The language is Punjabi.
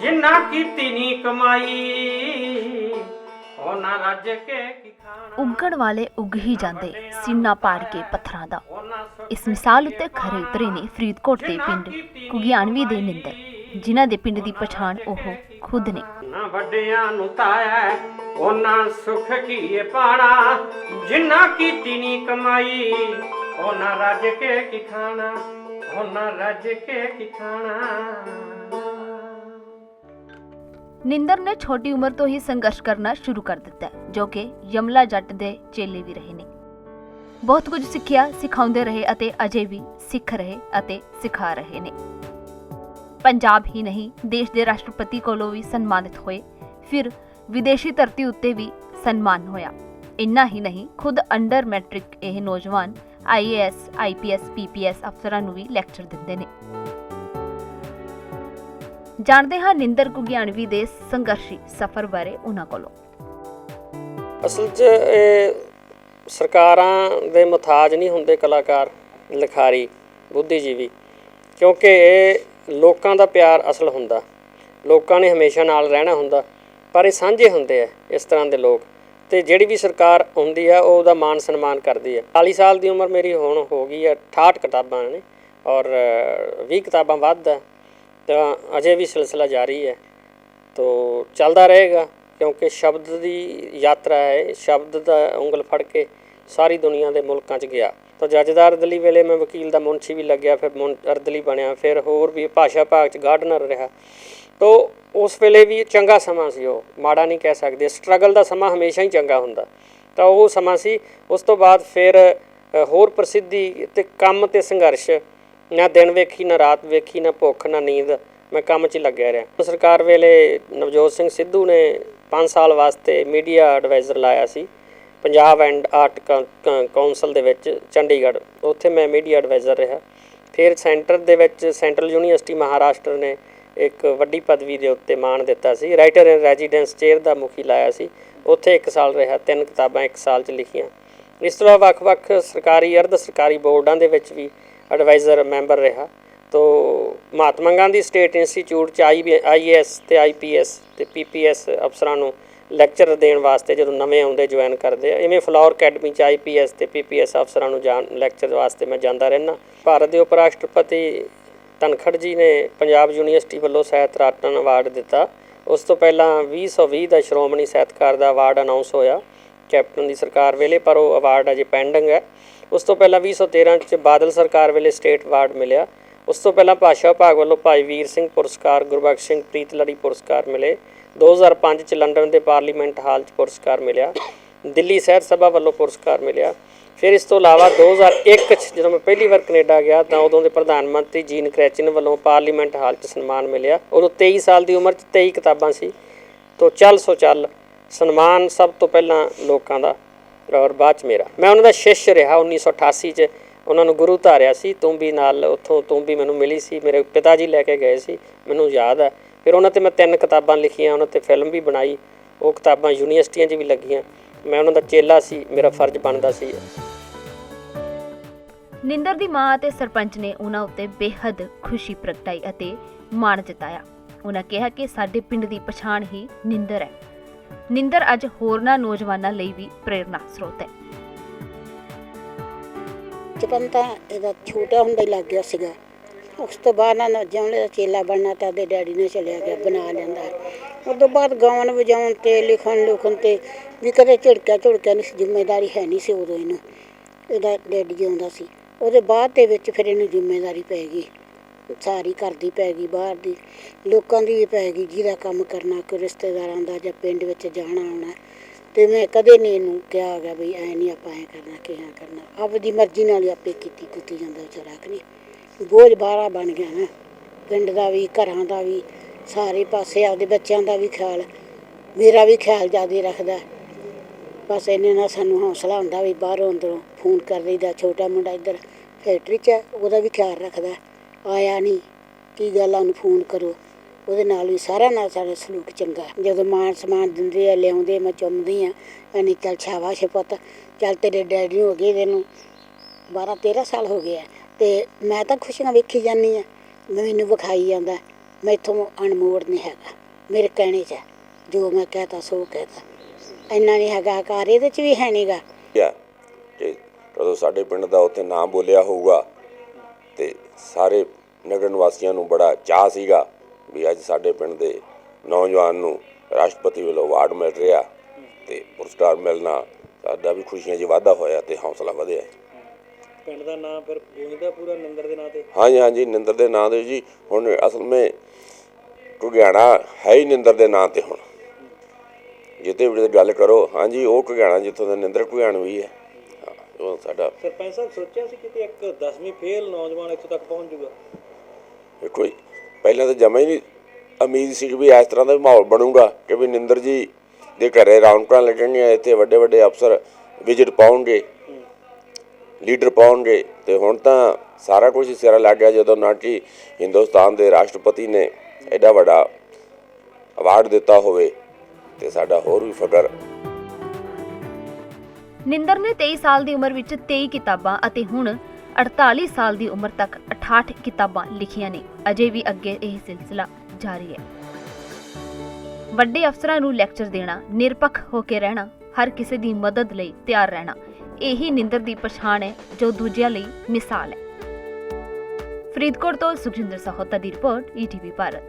ਜਿੰਨਾ ਕੀਤੀ ਨੀ ਕਮਾਈ ਉਹ ਨਾ ਰੱਜ ਕੇ ਕੀ ਖਾਣਾ। ਉੱਗਣ ਵਾਲੇ ਉੱਗ ਹੀ ਜਾਂਦੇ ਸੀਨਾ ਪਾੜ ਕੇ ਪੱਥਰਾਂ ਦਾ। ਇਸ ਮਿਸਾਲ ਉੱਤੇ ਖਰੇ ਉਤਰੇ ਨੇ ਫਰੀਦਕੋਟ ਦੇ ਪਿੰਡ ਕੁਗਿਆਣਵੀ ਦੇ ਨਿੰਦਰ। ਜਿਨ੍ਹਾਂ ਦੇ ਪਿੰਡ ਦੀ ਪਛਾਣ ਉਹ ਖੁਦ ਨੇ। ਨਾ ਵੱਡਿਆਂ ਨੂੰ ਤਾਇਆ ਉਹਨਾਂ ਸੁਖ ਕੀਏ ਪਾਣਾ ਜਿੰਨਾ ਕੀਤੀ ਨੀ ਕਮਾਈ ਉਹਨਾਂ ਰੱਜ ਕੇ ਕੀ ਖਾਣਾ। ਉਹਨਾਂ ਰੱਜ ਕੇ ਕੀ ਖਾਣਾ। ਨਿੰਦਰ ਨੇ ਛੋਟੀ ਉਮਰ ਤੋਂ ਹੀ ਸੰਘਰਸ਼ ਕਰਨਾ ਸ਼ੁਰੂ ਕਰ ਦਿੱਤਾ ਜੋ ਕਿ ਯਮਲਾ ਜੱਟ ਦੇ ਚੇਲੇ ਵੀ ਰਹੇ ਨੇ। ਬਹੁਤ ਕੁਝ ਸਿੱਖਿਆ ਸਿਖਾਉਂਦੇ ਰਹੇ ਅਤੇ ਅਜੇ ਵੀ ਸਿੱਖ ਰਹੇ ਅਤੇ ਸਿਖਾ ਰਹੇ ਨੇ। ਪੰਜਾਬ ਹੀ ਨਹੀਂ, ਦੇਸ਼ ਦੇ ਰਾਸ਼ਟਰਪਤੀ ਕੋਲੋਂ ਵੀ ਸਨਮਾਨਿਤ ਹੋਏ, ਫਿਰ ਵਿਦੇਸ਼ੀ ਧਰਤੀ ਉੱਤੇ ਵੀ ਸਨਮਾਨ ਹੋਇਆ। ਇੰਨਾ ਹੀ ਨਹੀਂ, ਖੁਦ ਅੰਡਰ ਮੈਟ੍ਰਿਕ ਇਹ ਨੌਜਵਾਨ ਆਈਏਐਸ ਆਈਪੀਐਸ ਪੀਪੀਐਸ ਅਫਸਰਾਂ ਨੂੰ ਵੀ ਲੈਕਚਰ ਦਿੰਦੇ ਨੇ। ਜਾਣਦੇ ਹਾਂ ਨਿੰਦਰ ਕੁਗਿਆਣਵੀ ਦੇ ਸੰਘਰਸ਼ੀ ਸਫ਼ਰ ਬਾਰੇ ਉਹਨਾਂ ਕੋਲੋਂ। ਅਸਲ 'ਚ ਇਹ ਸਰਕਾਰਾਂ ਦੇ ਮਥਾਜ ਨਹੀਂ ਹੁੰਦੇ ਕਲਾਕਾਰ ਲਿਖਾਰੀ ਬੁੱਧੀਜੀਵੀ ਕਿਉਂਕਿ ਇਹ ਲੋਕਾਂ ਦਾ ਪਿਆਰ ਅਸਲ ਹੁੰਦਾ। ਲੋਕਾਂ ਨੇ ਹਮੇਸ਼ਾ ਨਾਲ ਰਹਿਣਾ ਹੁੰਦਾ ਪਰ ਇਹ ਸਾਂਝੇ ਹੁੰਦੇ ਆ ਇਸ ਤਰ੍ਹਾਂ ਦੇ ਲੋਕ। ਤੇ ਜਿਹੜੀ ਵੀ ਸਰਕਾਰ ਆਉਂਦੀ ਆ ਉਹ ਉਹਦਾ ਮਾਨ ਸਨਮਾਨ ਕਰਦੀ ਹੈ 40 ਸਾਲ ਦੀ ਉਮਰ ਮੇਰੀ ਹੁਣ ਹੋ ਗਈ ਹੈ 68 ਕਿਤਾਬਾਂ ਨੇ ਔਰ ਅ, 20 ਕਿਤਾਬਾਂ ਵੱਧ ਹੈ ਤਾਂ ਅਜੇ ਵੀ ਸਿਲਸਿਲਾ ਜਾਰੀ ਹੈ। ਤੋ ਚੱਲਦਾ ਰਹੇਗਾ, ਕਿਉਂਕਿ ਸ਼ਬਦ ਦੀ ਯਾਤਰਾ ਹੈ, ਸ਼ਬਦ ਦਾ ਉਂਗਲ ਫੜ ਕੇ ਸਾਰੀ ਦੁਨੀਆ ਦੇ ਮੁਲਕਾਂ 'ਚ ਗਿਆ। ਤਾਂ ਜੱਜਦਾਰ ਅਰਦਲੀ ਵੇਲੇ ਮੈਂ ਵਕੀਲ ਦਾ ਮੁਨਸ਼ੀ ਵੀ ਲੱਗਿਆ, ਫਿਰ ਮੁਨ ਅਰਦਲੀ ਬਣਿਆ, ਫਿਰ ਹੋਰ ਵੀ ਭਾਸ਼ਾ ਭਾਗ 'ਚ ਗਾਰਡਨਰ ਰਿਹਾ। ਤੋ ਉਸ ਵੇਲੇ ਵੀ ਚੰਗਾ ਸਮਾਂ ਸੀ ਉਹ, ਮਾੜਾ ਨਹੀਂ ਕਹਿ ਸਕਦੇ। ਸਟਰਗਲ ਦਾ ਸਮਾਂ ਹਮੇਸ਼ਾ ਹੀ ਚੰਗਾ ਹੁੰਦਾ। ਤਾਂ ਉਹ ਸਮਾਂ ਸੀ, ਉਸ ਤੋਂ ਬਾਅਦ ਫਿਰ ਹੋਰ ਪ੍ਰਸਿੱਧੀ ਤੇ ਕੰਮ ਤੇ ਸੰਘਰਸ਼ ਨਾ ਦਿਨ ਵੇਖੀ, ਨਾ ਰਾਤ ਵੇਖੀ, ਨਾ ਭੁੱਖ, ਨਾ ਨੀਂਦ। ਮੈਂ ਕੰਮ 'ਚ ਲੱਗਿਆ ਰਿਹਾ। ਸਰਕਾਰ ਵੇਲੇ ਨਵਜੋਤ ਸਿੰਘ ਸਿੱਧੂ ਨੇ 5 ਸਾਲ ਵਾਸਤੇ ਮੀਡੀਆ ਐਡਵਾਈਜ਼ਰ ਲਾਇਆ ਸੀ। ਪੰਜਾਬ ਐਂਡ ਆਰਟ ਕਾਉਂਸਲ ਦੇ ਵਿੱਚ ਚੰਡੀਗੜ੍ਹ। ਉੱਥੇ ਮੈਂ ਮੀਡੀਆ ਐਡਵਾਈਜ਼ਰ ਰਿਹਾ। ਫਿਰ ਸੈਂਟਰ ਦੇ ਵਿੱਚ ਸੈਂਟਰਲ ਯੂਨੀਵਰਸਿਟੀ ਮਹਾਰਾਸ਼ਟਰ ਨੇ ਇੱਕ ਵੱਡੀ ਪਦਵੀ ਦੇ ਉੱਤੇ ਮਾਣ ਦਿੱਤਾ ਸੀ। ਰਾਈਟਰ ਇਨ ਰੈਜ਼ੀਡੈਂਸ ਚੇਅਰ ਦਾ ਮੁਖੀ ਲਾਇਆ ਸੀ। ਉੱਥੇ 1 ਸਾਲ ਰਿਹਾ, ਤਿੰਨ ਕਿਤਾਬਾਂ 1 ਸਾਲ 'ਚ ਲਿਖੀਆਂ। ਇਸ ਤਰ੍ਹਾਂ ਵੱਖ-ਵੱਖ ਸਰਕਾਰੀ, ਅਰਧ ਸਰਕਾਰੀ ਬੋਰਡਾਂ ਦੇ ਵਿੱਚ ਵੀ ਐਡਵਾਈਜ਼ਰ ਮੈਂਬਰ ਰਿਹਾ। ਤੋ ਮਹਾਤਮਾ ਗਾਂਧੀ ਸਟੇਟ ਇੰਸਟੀਚਿਊਟ ਚ ਆਈਐਸ ਤੇ ਆਈਪੀਐਸ ਤੇ ਪੀਪੀਐਸ ਅਫਸਰਾਂ ਨੂੰ ਲੈਕਚਰ ਦੇਣ ਵਾਸਤੇ ਜਦੋਂ ਨਵੇਂ ਆਉਂਦੇ ਜੁਆਇਨ ਕਰਦੇ ਆ, ਇਵੇਂ ਫਲੋਰ ਅਕੈਡਮੀ ਚ ਆਈਪੀਐਸ ਤੇ ਪੀਪੀਐਸ ਅਫਸਰਾਂ ਨੂੰ ਜਾਣ ਲੈਕਚਰ ਵਾਸਤੇ ਮੈਂ ਜਾਂਦਾ ਰਹਿਣਾ ਭਾਰਤ ਦੇ ਉਪ ਰਾਸ਼ਟਰਪਤੀ ਧਨਖੜ ਜੀ ਨੇ ਪੰਜਾਬ ਯੂਨੀਵਰਸਿਟੀ ਵੱਲੋਂ ਸਾਹਿਤ ਰਤਨ ਅਵਾਰਡ ਦਿੱਤਾ। ਉਸ ਤੋਂ ਪਹਿਲਾਂ 2020 ਦਾ ਸ਼੍ਰੋਮਣੀ ਸਾਹਿਤਕਾਰ ਦਾ ਅਵਾਰਡ ਅਨਾਉਂਸ ਹੋਇਆ। ਕੈਪਟਨ ਦੀ ਸਰਕਾਰ ਵੇਲੇ, ਪਰ ਉਹ ਅਵਾਰਡ ਅਜੇ ਪੈਂਡਿੰਗ ਹੈ। ਉਸ ਤੋਂ ਪਹਿਲਾਂ 2013 ਚ ਬਾਦਲ ਸਰਕਾਰ ਵੇਲੇ ਸਟੇਟ ਅਵਾਰਡ ਮਿਲਿਆ। ਉਸ ਤੋਂ ਪਹਿਲਾਂ ਭਾਸ਼ਾ ਵਿਭਾਗ ਵੱਲੋਂ ਭਾਈ ਵੀਰ ਸਿੰਘ ਪੁਰਸਕਾਰ ਗੁਰਬਖਸ਼ ਸਿੰਘ ਪ੍ਰੀਤਲੜੀ ਪੁਰਸਕਾਰ ਮਿਲੇ। 2005 ਚ ਲੰਡਨ ਦੇ ਪਾਰਲੀਮੈਂਟ ਹਾਲ ਚ ਪੁਰਸਕਾਰ ਮਿਲਿਆ। ਦਿੱਲੀ ਸਹਿਰ ਸਭਾ ਵੱਲੋਂ ਪੁਰਸਕਾਰ ਮਿਲਿਆ। ਫਿਰ ਇਸ ਤੋਂ ਇਲਾਵਾ 2001 ਚ ਜਦੋਂ ਮੈਂ ਪਹਿਲੀ ਵਾਰ ਕੈਨੇਡਾ ਗਿਆ, ਤਾਂ ਉਦੋਂ ਦੇ ਪ੍ਰਧਾਨ ਮੰਤਰੀ ਜੀਨ ਕ੍ਰੈਚਿਨ ਵੱਲੋਂ ਪਾਰਲੀਮੈਂਟ ਹਾਲ ਚ ਸਨਮਾਨ ਮਿਲਿਆ। ਉਦੋਂ 23 ਸਾਲ ਦੀ ਉਮਰ ਚ 23 ਕਿਤਾਬਾਂ ਸੀ। ਤੋ ਚੱਲ ਸੋ ਚੱਲ ਸਨਮਾਨ ਸਭ ਤੋਂ ਪਹਿਲਾਂ ਲੋਕਾਂ ਦਾ ਔਰ ਬਾਅਦ ਚ ਮੇਰਾ। ਮੈਂ ਉਹਨਾਂ ਦਾ ਸ਼ਿਸ਼ ਰਿਹਾ 1988 ਚ। ਉਹਨਾਂ ਨੂੰ ਗੁਰੂ ਧਾਰਿਆ ਸੀ। ਤੂੰ ਵੀ ਨਾਲ ਉੱਥੋਂ ਤੂੰ ਵੀ ਮੈਨੂੰ ਮਿਲੀ ਸੀ। ਮੇਰੇ ਪਿਤਾ ਜੀ ਲੈ ਕੇ ਗਏ ਸੀ। ਮੈਨੂੰ ਯਾਦ ਹੈ ਫਿਰ ਉਹਨਾਂ ਤੇ ਮੈਂ ਤਿੰਨ ਕਿਤਾਬਾਂ ਲਿਖੀਆਂ, ਉਹਨਾਂ ਤੇ ਫਿਲਮ ਵੀ ਬਣਾਈ। ਉਹ ਕਿਤਾਬਾਂ ਯੂਨੀਵਰਸਿਟੀਆਂ 'ਚ ਵੀ ਲੱਗੀਆਂ। ਮੈਂ ਉਹਨਾਂ ਦਾ ਚੇਲਾ ਸੀ। ਮੇਰਾ ਫਰਜ਼ ਬਣਦਾ ਸੀ। ਨਿੰਦਰ ਦੀ ਮਾਂ ਅਤੇ ਸਰਪੰਚ ਨੇ ਉਹਨਾਂ ਉੱਤੇ ਬੇਹੱਦ ਖੁਸ਼ੀ ਪ੍ਰਗਟਾਈ ਅਤੇ ਮਾਣ ਜਤਾਇਆ। ਉਹਨਾਂ ਕਿਹਾ ਕਿ ਸਾਡੇ ਪਿੰਡ ਦੀ ਪਛਾਣ ਹੀ ਨਿੰਦਰ ਹੈ। ਨਿੰਦਰ ਅੱਜ ਹੋਰਨਾਂ ਨੌਜਵਾਨਾਂ ਲਈ ਵੀ ਪ੍ਰੇਰਨਾ ਸਰੋਤ ਹੈ। ਬਚਪਨ ਤਾਂ ਇਹਦਾ ਛੋਟਾ ਹੁੰਦਾ ਹੀ ਲੱਗ ਗਿਆ ਸੀਗਾ। ਉਸ ਤੋਂ ਬਾਅਦ ਨਾ ਜਮਲੇ ਚੇਲਾ ਬਣਨਾ ਤਾਂ ਉਹਦੇ ਡੈਡੀ ਨੇ ਚਲਿਆ ਗਿਆ, ਬਣਾ ਲੈਂਦਾ। ਉਸ ਤੋਂ ਬਾਅਦ ਗਾਉਣ ਵਜਾਉਣ ਤੇ, ਲਿਖਣ ਲੁਖਣ ਤੇ ਵੀ ਕਦੇ ਝਿੜਕਿਆ ਝੁੜਕਿਆ ਨਹੀਂ ਸੀ ਜ਼ਿੰਮੇਵਾਰੀ ਹੈ ਨਹੀਂ ਸੀ ਉਦੋਂ ਇਹਨੂੰ। ਇਹਦਾ ਡੈਡੀ ਆਉਂਦਾ ਸੀ। ਉਹਦੇ ਬਾਅਦ ਦੇ ਵਿੱਚ ਫਿਰ ਇਹਨੂੰ ਜ਼ਿੰਮੇਵਾਰੀ ਪੈ ਗਈ। ਸਾਰੀ ਘਰ ਦੀ ਪੈ ਗਈ ਬਾਹਰ ਦੀ। ਲੋਕਾਂ ਦੀ ਵੀ ਪੈ ਗਈ ਜਿਹਦਾ ਕੰਮ ਕਰਨਾ ਕੋਈ ਰਿਸ਼ਤੇਦਾਰਾਂ ਦਾ ਜਾਂ ਪਿੰਡ ਵਿੱਚ ਜਾਣਾ ਆਉਣਾ। ਤੇ ਮੈਂ ਕਦੇ ਨਹੀਂ ਇਹਨੂੰ ਕਿਹਾ ਗਿਆ ਵੀ ਐ ਨਹੀਂ ਆਪਾਂ ਐ ਕਰਨਾ ਕਿ ਕਰਨਾ। ਆਪਦੀ ਮਰਜ਼ੀ ਨਾਲ ਹੀ ਆਪੇ ਕੀਤੀ ਕੁੱਤੀ ਜਾਂਦਾ ਵਿਚਾਰਾ ਕਿ ਨਹੀਂ? ਬੋਝ ਬਾਰਾ ਬਣ ਗਿਆ ਨਾ। ਪਿੰਡ ਦਾ ਵੀ ਘਰਾਂ ਦਾ ਵੀ ਸਾਰੇ ਪਾਸੇ ਆਪਦੇ ਬੱਚਿਆਂ ਦਾ ਵੀ ਖਿਆਲ ਮੇਰਾ ਵੀ ਖਿਆਲ ਜ਼ਿਆਦਾ ਰੱਖਦਾ। ਬਸ ਇਹਨੇ ਨਾਲ ਸਾਨੂੰ ਹੌਸਲਾ ਹੁੰਦਾ ਵੀ ਬਾਹਰੋਂ ਅੰਦਰੋਂ ਫੋਨ ਕਰ ਲਈਦਾ ਛੋਟਾ ਮੁੰਡਾ ਇੱਧਰ ਫੈਕਟਰੀ 'ਚ ਹੈ, ਉਹਦਾ ਵੀ ਖਿਆਲ ਰੱਖਦਾ। ਆਇਆ ਨਹੀਂ। ਕੀ ਗੱਲ ਉਹਨੂੰ ਫੋਨ ਕਰੋ। ਉਹਦੇ ਨਾਲ ਵੀ ਸਾਰਿਆਂ ਨਾਲ ਸਾਡਾ ਸਲੂਕ ਚੰਗਾ। ਜਦੋਂ ਮਾਨ ਸਮਾਨ ਦਿੰਦੇ ਆ, ਲਿਆਉਂਦੇ ਮੈਂ ਚੁੰਮਦੀ ਆ। ਅਨੀ ਚੱਲ ਛਾਵਾ ਪੁੱਤ, ਚੱਲ ਤੇਰੇ ਡੈਡੀ ਹੋ ਗਏ ਤੈਨੂੰ 12 13 ਸਾਲ ਹੋ ਗਏ ਆ। ਤੇ ਮੈਂ ਤਾਂ ਖੁਸ਼ੀਆਂ ਵੇਖੀ ਜਾਂਦੀ ਆ। ਮੈਨੂੰ ਵਿਖਾਈ ਜਾਂਦਾ, ਮੈਥੋਂ ਅਣਮੋੜ ਨਹੀਂ ਹੈਗਾ। ਮੇਰੇ ਕਹਿਣੇ 'ਚ ਹੈ। ਜੋ ਮੈਂ ਕਹਤਾ, ਸੋ ਕਹਤਾ। ਇੰਨਾ ਨਹੀਂ ਹੈਗਾ ਕਾਰ ਇਹਦੇ 'ਚ ਵੀ ਹੈ ਨਹੀਂਗਾ ਆ ਸਾਡੇ ਪਿੰਡ ਦਾ ਉੱਥੇ ਨਾਮ ਬੋਲਿਆ ਹੋਊਗਾ ਤੇ ਸਾਰੇ ਨਗਰ ਨਿਵਾਸੀਆਂ ਨੂੰ ਬੜਾ ਚਾਹ ਸੀਗਾ ਵੀ ਅੱਜ ਸਾਡੇ ਪਿੰਡ ਦੇ ਨੌਜਵਾਨ ਨੂੰ ਰਾਸ਼ਟਰਪਤੀ ਵੱਲੋਂ ਅਵਾਰਡ ਮਿਲ ਰਿਹਾ ਤੇ ਪੁਰਸਕਾਰ ਮਿਲਣਾ ਸਾਡਾ ਵੀ ਖੁਸ਼ੀਆਂ 'ਚ ਵਾਧਾ ਹੋਇਆ ਤੇ ਹੌਸਲਾ ਵਧਿਆ। ਪਿੰਡ ਦਾ ਨਾਮ ਫਿਰ ਗੂੰਜਦਾ ਪੂਰਾ ਨਿੰਦਰ ਦੇ ਨਾਂ ਤੇ? ਹਾਂਜੀ ਹਾਂਜੀ ਨਿੰਦਰ ਦੇ ਨਾਂ ਦੇ ਜੀ। ਹੁਣ ਅਸਲ ਵਿੱਚ ਘੁਗਿਆਣਾ ਹੈ ਹੀ ਨਿੰਦਰ ਦੇ ਨਾਂ ਤੇ ਹੁਣ। ਜਿੱਤੇ ਵੀ ਗੱਲ ਕਰੋ ਹਾਂਜੀ ਉਹ ਘੁਗਿਆਣਾ ਜਿੱਥੋਂ ਦਾ ਨਿੰਦਰ ਘੁਗਿਆਣ ਵੀ ਹਾਂ, ਉਹ ਸਾਡਾ ਸਰਪੰਚ ਸਾਹਿਬ ਸੋਚਿਆ ਸੀ ਕਿਤੇ ਇੱਕ 10ਵੀਂ ਫੇਲ ਨੌਜਵਾਨ ਇੱਥੋਂ ਤੱਕ ਪਹੁੰਚ ਜਾਊਗਾ? ਦੇਖੋ ਜੀ ਪਹਿਲਾਂ ਤਾਂ ਜਮਾ ਹੀ ਨਹੀਂ ਉਮੀਦ ਸੀ ਕਿ ਵੀ ਇਸ ਤਰ੍ਹਾਂ ਦਾ ਮਾਹੌਲ ਬਣੂਗਾ ਕਿ ਵੀ ਨਿੰਦਰ ਜੀ ਦੇ ਘਰੇ ਰੌਣਕਾਂ ਲੱਗਣਗੀਆਂ ਇੱਥੇ ਵੱਡੇ ਵੱਡੇ ਅਫਸਰ ਵਿਜ਼ਿਟ ਪਾਉਣਗੇ ਲੀਡਰ ਪਾਉਣਗੇ ਤੇ ਹੁਣ ਤਾਂ ਸਾਰਾ ਕੁਝ ਸਿਰਾ ਲੱਗ ਗਿਆ ਜਦੋਂ ਨਾ ਕਿ ਹਿੰਦੁਸਤਾਨ ਦੇ ਰਾਸ਼ਟਰਪਤੀ ਨੇ ਐਡਾ ਵੱਡਾ ਅਵਾਰਡ ਦਿੱਤਾ ਹੋਵੇ ਤੇ ਸਾਡਾ ਹੋਰ ਵੀ ਫਕਰ ਨਿੰਦਰ ਨੇ 23 ਸਾਲ ਦੀ ਉਮਰ ਵਿੱਚ 23 ਕਿਤਾਬਾਂ ਅਤੇ ਹੁਣ 48 ਸਾਲ ਦੀ ਉਮਰ ਤੱਕ 68 ਕਿਤਾਬਾਂ ਲਿਖੀਆਂ ਨੇ। ਅਜੇ ਵੀ ਅੱਗੇ ਇਹ ਸਿਲਸਿਲਾ ਜਾਰੀ ਹੈ। ਵੱਡੇ ਅਫਸਰਾਂ ਨੂੰ ਲੈਕਚਰ ਦੇਣਾ, ਨਿਰਪੱਖ ਹੋ ਕੇ ਰਹਿਣਾ, ਹਰ ਕਿਸੇ ਦੀ ਮਦਦ ਲਈ ਤਿਆਰ ਰਹਿਣਾ, ਇਹੀ ਨਿੰਦਰ ਦੀ ਪਛਾਣ ਹੈ, ਜੋ ਦੂਜਿਆਂ ਲਈ ਮਿਸਾਲ ਹੈ। ਫਰੀਦਕੋਟ ਤੋਂ ਸੁਖਜਿੰਦਰ ਸਹੋਤਾ ਦੀ ਰਿਪੋਰਟ ਈਟੀਵੀ ਭਾਰਤ।